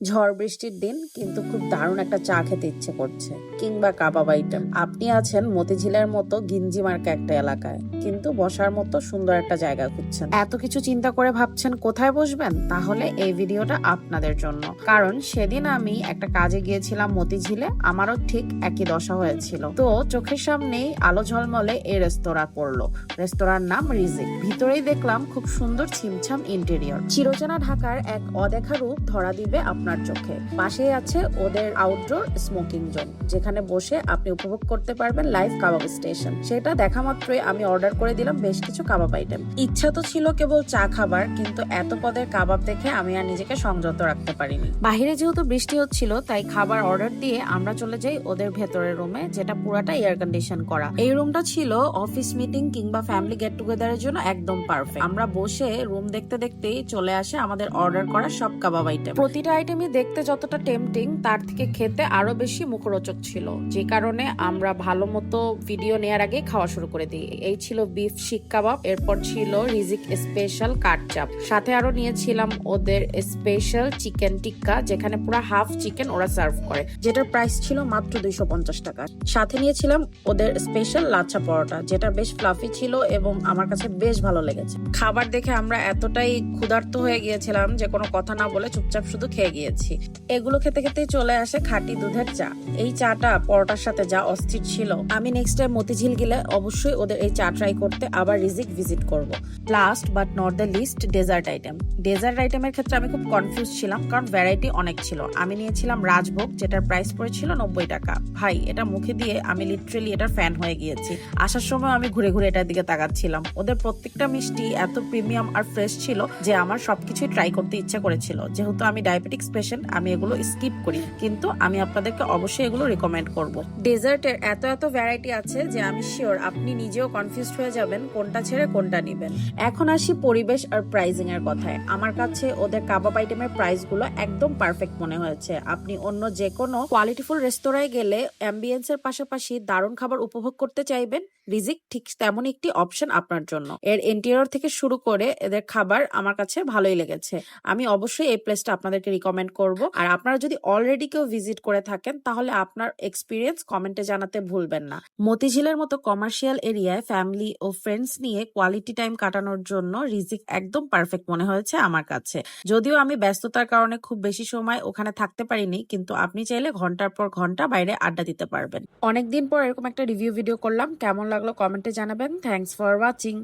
ঝড় বৃষ্টির দিন, কিন্তু খুব দারুণ একটা চা খেতে ইচ্ছে করছে। কিংবা কাবাব আইটেম আপনি আছেন মতিঝিলের মতো গিঞ্জি মার্কা একটা এলাকায়, কিন্তু বসার মতো সুন্দর একটা জায়গা খুঁজছেন। এত কিছু চিন্তা করে ভাবছেন কোথায় বসবেন? তাহলে এই ভিডিওটা আপনাদের জন্য। কারণ সেদিন আমি একটা কাজে গিয়েছিলাম মতিঝিলে, আমারও ঠিক একই দশা হয়েছিল। তো চোখের সামনেই আলো ঝলমলে এই রেস্তোরাঁ পড়ল। রেস্তোরাঁর নাম রিজিক। ভিতরেই দেখলাম খুব সুন্দর ছিমছাম ইন্টেরিয়র চিরচেনা ঢাকার এক অদেখা রূপ ধরা দিবে আপনার চোখে। পাশেই আছে ওদের আউটডোর স্মোকিং জোন যেখানে বসে আপনি উপভোগ করতে পারবেন লাইভ কাবাব স্টেশন সেটা দেখা মাত্রই আমি অর্ডার করে দিলাম বেশ কিছু কাবাব আইটেম ইচ্ছা তো ছিল কেবল চা খাবার, কিন্তু এত পদের কাবাব দেখে আমি আর নিজেকে সংযত রাখতে পারিনি। বাহিরে যেহেতু বৃষ্টি হচ্ছিল, তাই খাবার অর্ডার দিয়ে আমরা চলে যাই ওদের ভেতরের রুমে যেটা পুরাটা এয়ার কন্ডিশন করা। এই রুমটা ছিল অফিস মিটিং কিংবা ফ্যামিলি গেট টুগেদারের জন্য একদম পারফেক্ট আমরা বসে রুম দেখতে দেখতেই চলে আসে আমাদের অর্ডার করা সব কাবাব আইটেম প্রতিটা আইটেমই দেখতে যতটা টেম্পটিং তার থেকে খেতে আরও বেশি মুখরোচক ছিল। যে কারণে আমরা ভালো মতো ভিডিও নেয়ার আগে খাওয়া শুরু করে দিই। এই ছিল বিফ শিক কাবাব, এরপর ছিল রিজিক স্পেশাল কাটচাপ সাথে আরও নিয়েছিলাম ওদের স্পেশাল চিকেন টিক্কা, যেখানে পুরো হাফ চিকেন ওরা সার্ভ করে, যেটার প্রাইস ছিল মাত্র দুইশো পঞ্চাশ টাকা। সাথে নিয়েছিলাম ওদের স্পেশাল লাচ্ছা পরোটা, যেটা বেশ ফ্লাফি ছিল এবং আমার কাছে বেশ ভালো লেগেছে। খাবার দেখে আমরা এতটাই ক্ষুধার্ত হয়ে গিয়েছিলাম যে কোনো কথা না বলে চুপচাপ শুধু খেয়ে গিয়েছি। এগুলো খেতে খেতেই চলে আসে খাঁটি দুধের চা। এই চাটা পরোটার সাথে যা অস্থির ছিল। আমি নেক্সট টাইম মতিঝিল গেলে অবশ্যই ওদের এই চা ট্রাই করতে আবার রিজিক ভিজিট করব। Last but not the least dessert item dessert আইটেমের ক্ষেত্রে আমি খুব কনফিউজ ছিলাম কারণ ভ্যারাইটি অনেক ছিল। আমি নিয়েছিলাম রাজভোগ, যেটার প্রাইস পড়েছিল নব্বই টাকা। ভাই, এটা মুখে দিয়ে আমি লিটারেলি এটার ফ্যান হয়ে গিয়েছি। আসার সময় আমি ঘুরে ঘুরে এটার দিকে তাকাচ্ছিলাম। ওদের প্রত্যেকটা মিষ্টি এত প্রিমিয়াম আর ফ্রেশ ছিল যে আমার সবকিছুই ট্রাই করতে ইচ্ছা করেছিল। যেহেতু আমি ডায়াবেটিক্স পেশেন্ট আমি এগুলো স্কিপ করি। কিন্তু আমি আপনাদেরকে অবশ্যই এগুলো রিকমেন্ড করব। ডেজার্টের এত এত ভ্যারাইটি আছে যে আমি শিওর আপনি নিজেও কনফিউজড হয়ে যাবেন কোনটা ছেড়ে কোনটা নেবেন। এখন আসি পরিবেশ আর প্রাইজিং এর কথায়। আমার কাছে ওদের কাবাব আইটেমের প্রাইসগুলো একদম পারফেক্ট মনে হয়েছে। আপনি অন্য যে কোনো কোয়ালিটিফুল রেস্তোরাঁয় গেলে অ্যাম্বিয়েন্স এর পাশাপাশি দারুণ খাবার উপভোগ করতে চাইবেন, রিজিক ঠিক তেমন একটি অপশন আপনার জন্য। এর ইন্টেরিয়র থেকে শুরু করে এদের খাবার আমার কাছে ভালোই লেগেছে। আমি অবশ্যই এই প্লেসটা আপনাদেরকে রিকমেন্ড করব। আর আপনারা যদি অলরেডি কেউ ভিজিট করে থাকেন, তাহলে আপনার এক্সপিরিয়েন্স কমেন্টে জানাতে ভুলবেন না। মতিঝিলের মতো কমার্শিয়াল এরিয়ায় ফ্যামিলি ও ফ্রেন্ডস নিয়ে কোয়ালিটি টাইম কাটানোর জন্য রিজিক একদম পারফেক্ট মনে হয়েছে আমার কাছে। যদিও আমি ব্যস্ততার কারণে খুব বেশি সময় ওখানে থাকতে পারিনি, কিন্তু আপনি চাইলে ঘণ্টার পর ঘণ্টা বাইরে আড্ডা দিতে পারবেন। অনেকদিন পর এরকম একটা রিভিউ ভিডিও করলাম। কেমন লাগল কমেন্টে জানাবেন। Thanks for watching